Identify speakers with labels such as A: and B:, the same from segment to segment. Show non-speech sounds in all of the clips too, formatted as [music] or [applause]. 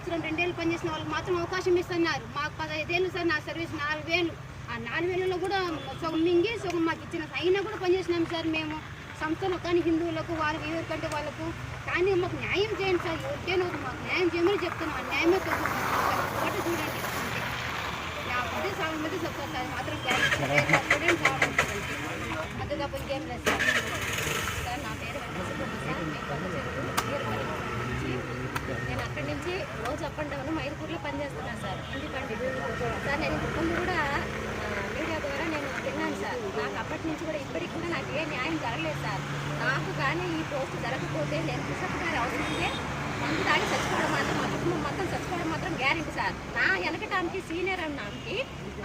A: సంవత్సరం రెండేళ్ళు పనిచేసిన వాళ్ళకి మాత్రం అవకాశం ఇస్తున్నారు. మాకు పదహైదేళ్ళు సార్ నా సర్వీస్ నాలుగు వేలు ఆ నాలుగు వేలలో కూడా సగం మింగి సగం మాకు ఇచ్చిన అయినా కూడా పనిచేసినాం సార్ మేము. సంస్థలో కానీ హిందువులకు వాళ్ళకి ఎవరికంటే వాళ్ళకు. కానీ మాకు న్యాయం చేయండి సార్. ఎవరికైనా మాకు న్యాయం చేయమని చెప్తున్నాం. ఆ న్యాయమే తెలుసు చూడండి. నా పదే సగం మీద చెప్తాను సార్. మాత్రం స్టూడెంట్ [laughs] అంతే తప్ప ఇంకేం లేదు సార్. సార్ నా పేరు వెంకటసుబ్బమ్మ సార్ నేను కొత్త చెరువు వీరపల్లి నుంచి నేను అక్కడి నుంచి రోజు అప్ అండ్ డౌన్ మైదుకూరులో పనిచేస్తున్నాను సార్. ఎందుకంటే సార్ నేను ముందు కూడా మీడియా ద్వారా నేను విన్నాను సార్. నాకు అప్పటి నుంచి కూడా ఇప్పటికి కూడా నాకు ఏ న్యాయం జరగలేదు సార్. నాకు కానీ ఈ పోస్ట్ జరగకపోతే నేను బిషప్ గారి అవసరం మందు తాగి చచ్చిపోవడం మాత్రం మా కుటుంబం మొత్తం చచ్చిపోవడం మాత్రం గ్యారెంటీ సార్. నా వెనకటానికి సీనియర్ అన్నానికి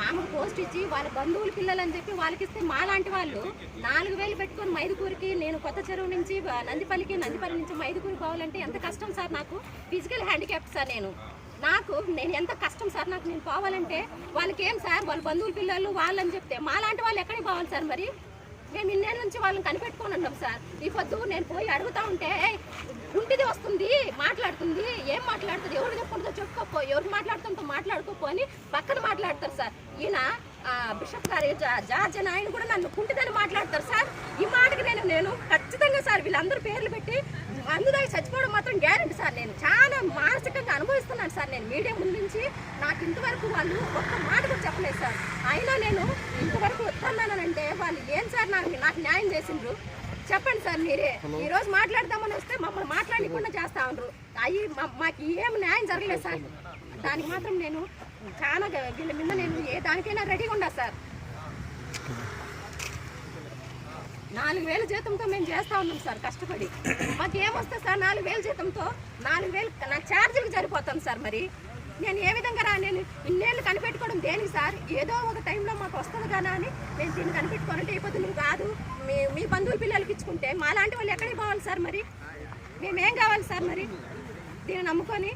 A: ఆమెకు పోస్ట్ ఇచ్చి వాళ్ళ బంధువుల పిల్లలు అని చెప్పి వాళ్ళకి ఇస్తే మా లాంటి వాళ్ళు నాలుగు వేలు పెట్టుకొని మైదుకూరికి నేను కొత్త చెరువు నుంచి నందిపల్లికి నందిపల్లి నుంచి మైదుకూరికి పోవాలంటే ఎంత కష్టం సార్ నాకు? ఫిజికల్ హ్యాండిక్యాప్ సార్ నేను. నాకు నేను ఎంత కష్టం సార్ నాకు? నేను పోవాలంటే వాళ్ళకి ఏం సార్? వాళ్ళ బంధువుల పిల్లలు వాళ్ళని చెప్తే మా లాంటి వాళ్ళు ఎక్కడికి పోవాలి సార్ మరి? మేము ఇన్నేళ్ళ నుంచి వాళ్ళని కనిపెట్టుకొని ఉన్నాం సార్. ఈ పొద్దు నేను పోయి అడుగుతా ఉంటే "ఏయ్, వస్తుంది మాట్లాడుతుంది. ఏం మాట్లాడుతుంది? ఎవరు చెప్పుకుంటుందో చెప్పుకోపో ఎవరు మాట్లాడుతుంటో మాట్లాడుకోపో అని పక్కన మాట్లాడతారు సార్. ఈయన బిషప్ గారు జార్జ్ అని ఆయన కూడా నన్ను కుంటిదని మాట్లాడతారు సార్. ఈ మాటకి నేను నేను ఖచ్చితంగా సార్ వీళ్ళందరూ పేర్లు పెట్టి అందుదాకా చచ్చిపోవడం మాత్రం గ్యారెంటీ సార్ నేను. చాలా మానసికంగా అనుభవిస్తున్నాను సార్ నేను మీడియా ముందు నుంచి. నాకు ఇంతవరకు వాళ్ళు ఒక్క మాట కూడా చెప్పలేదు సార్. అయినా నేను ఇంతవరకు వస్తున్నానంటే వాళ్ళు ఏం సార్ నాకు నాకు న్యాయం చేసిండ్రు? చెప్పండి సార్ మీరే. ఈ రోజు మాట్లాడదామని వస్తే మమ్మల్ని మాట్లాడకుండా చేస్తా ఉన్నారు అయ్యి మా- మాకు ఏం న్యాయం జరగలేదు సార్. దానికి మాత్రం నేను చాలా వీళ్ళ మీద నేను ఏ దానికైనా రెడీగా ఉండా సార్. నాలుగు వేల జీతంతో మేము చేస్తా ఉన్నాం సార్ కష్టపడి. మాకు ఏమొస్తుంది సార్ నాలుగు వేల జీతంతో నాలుగు వేలు నా ఛార్జీలకు సరిపోతాం సార్ మరి. నేను ఏ విధంగా రా నేను సార్ ఏదో ఒక టైంలో మాకు వస్తుంది కదా అని నేను దీన్ని కనిపెట్టుకోవాలంటే అయిపోతే నువ్వు కాదు. మీ మీ బంధువుల పిల్లలకి ఇచ్చుకుంటే మా లాంటి వాళ్ళు ఎక్కడికి పోవాలి సార్ మరి? మేమేం కావాలి సార్ మరి? దీన్ని నమ్ముకొని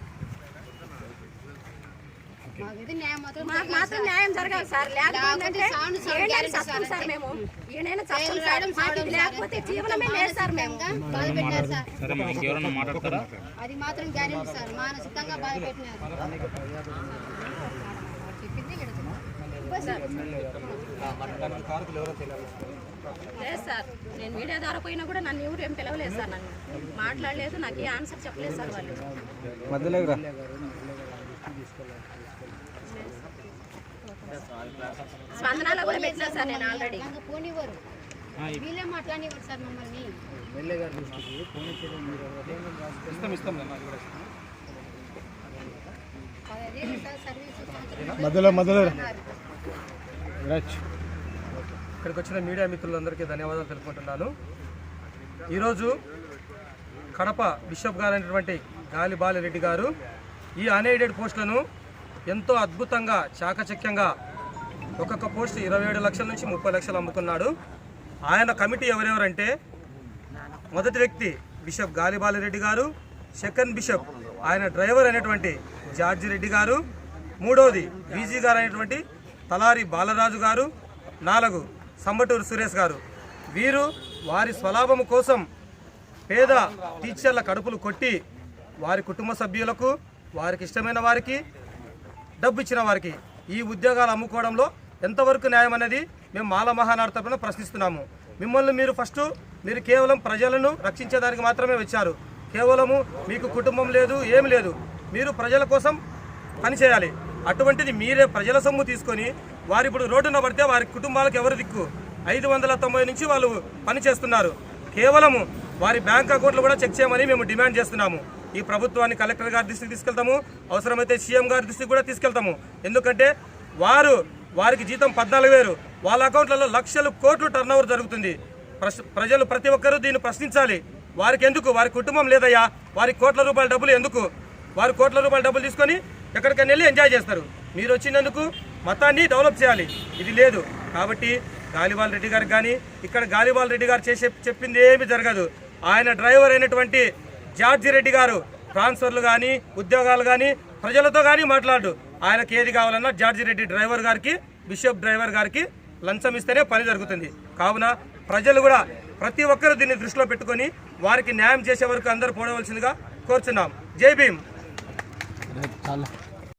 B: మాకైతే న్యాయం మాత్రం
A: మాకు మాత్రం న్యాయం జరగాలి సార్. లేకపోతే
B: సార్
A: చస్తాం మేము. చస్తాం సార్. మాకు లేకపోతే జీవనమే లేదు సార్ మేము.
B: అది మాత్రం గ్యారెంటీ సార్. మానసికంగా బాధ పెట్టినారు చెప్పింది
A: లేదు సార్. నేను మీడియా ద్వారా పోయినా కూడా నన్ను ఎవరు ఏం పిలవలేదు సార్ నన్ను. మాట్లాడలేదు నాకు ఏ ఆన్సర్ చెప్పలేదు సార్ వాళ్ళు. స్పందనలో కూడా పెట్టినా సార్ నేను ఆల్రెడీ
B: ఇంకా పోనివ్వరు వీళ్ళే మాట్లాడివ్వరు సార్ మమ్మల్ని.
C: ఇస్తాం ఇస్తాం.
B: సర్వీస్
D: మధ్యలో మధ్యలో.
E: ఇక్కడికి వచ్చిన మీడియా మిత్రులందరికీ ధన్యవాదాలు తెలుపుకుంటున్నాను. ఈరోజు కడప బిషప్ గారు అయినటువంటి గాలి బాలిరెడ్డి గారు ఈ అన్ఎయిడెడ్ పోస్టులను ఎంతో అద్భుతంగా చాకచక్యంగా ఒక్కొక్క పోస్ట్ ఇరవై ఏడు లక్షల నుంచి ముప్పై లక్షలు అమ్ముకున్నాడు. ఆయన కమిటీ ఎవరెవరంటే మొదటి వ్యక్తి బిషప్ గాలి బాలిరెడ్డి గారు సెకండ్ బిషప్ ఆయన డ్రైవర్ అయినటువంటి జార్జి రెడ్డి గారు మూడవది బీజీ గారు అయినటువంటి తలారి బాలరాజు గారు నాలుగు సంబటూరు సురేష్ గారు. వీరు వారి స్వలాభం కోసం పేద టీచర్ల కడుపులు కొట్టి వారి కుటుంబ సభ్యులకు వారికి ఇష్టమైన వారికి డబ్బు ఇచ్చిన వారికి ఈ ఉద్యోగాలు అమ్ముకోవడంలో ఎంతవరకు న్యాయం అనేది మేము మాల మహానాడు తరపున ప్రశ్నిస్తున్నాము. మిమ్మల్ని మీరు ఫస్ట్ మీరు కేవలం ప్రజలను రక్షించేదానికి మాత్రమే వచ్చారు. కేవలము మీకు కుటుంబం లేదు ఏం లేదు. మీరు ప్రజల కోసం పనిచేయాలి అటువంటిది మీరే ప్రజల సొమ్ము తీసుకొని వారు ఇప్పుడు రోడ్డున పడితే వారి కుటుంబాలకు ఎవరు దిక్కు? ఐదు వందల తొంభై నుంచి వాళ్ళు పని చేస్తున్నారు. కేవలము వారి బ్యాంక్ అకౌంట్లు కూడా చెక్ చేయమని మేము డిమాండ్ చేస్తున్నాము. ఈ ప్రభుత్వాన్ని కలెక్టర్ గారి దృష్టికి తీసుకెళ్తాము. అవసరమైతే సీఎం గారి దృష్టికి కూడా తీసుకెళ్తాము. ఎందుకంటే వారు వారికి జీతం పద్నాలుగు వేలు. వాళ్ళ అకౌంట్లలో లక్షలు కోట్లు టర్న్ జరుగుతుంది. ప్రశ్- ప్రజలు ప్రతి ఒక్కరూ దీన్ని ప్రశ్నించాలి. వారికి ఎందుకు వారి కుటుంబం లేదయ్యా. వారి కోట్ల రూపాయల డబ్బులు ఎందుకు? వారు కోట్ల రూపాయల డబ్బులు తీసుకొని ఎక్కడికైనా వెళ్ళి ఎంజాయ్ చేస్తారు. మీరు వచ్చినందుకు మతాన్ని డెవలప్ చేయాలి. ఇది లేదు. కాబట్టి గాలివాల్ రెడ్డి గారికి కానీ ఇక్కడ గాలివాల్ రెడ్డి గారు చేసే చెప్పింది ఏమీ జరగదు. ఆయన డ్రైవర్ అయినటువంటి జార్జి రెడ్డి గారు ట్రాన్స్ఫర్లు కానీ ఉద్యోగాలు కానీ ప్రజలతో కానీ మాట్లాడు. ఆయనకి ఏది కావాలన్నా జార్జి రెడ్డి డ్రైవర్ గారికి బిషప్ డ్రైవర్ గారికి లంచం ఇస్తేనే పని జరుగుతుంది. కావున ప్రజలు కూడా ప్రతి ఒక్కరు దీన్ని దృష్టిలో పెట్టుకొని వారికి న్యాయం చేసే వరకు అందరూ పోడవలసిందిగా కోరుచున్నాం. జై భీమ్.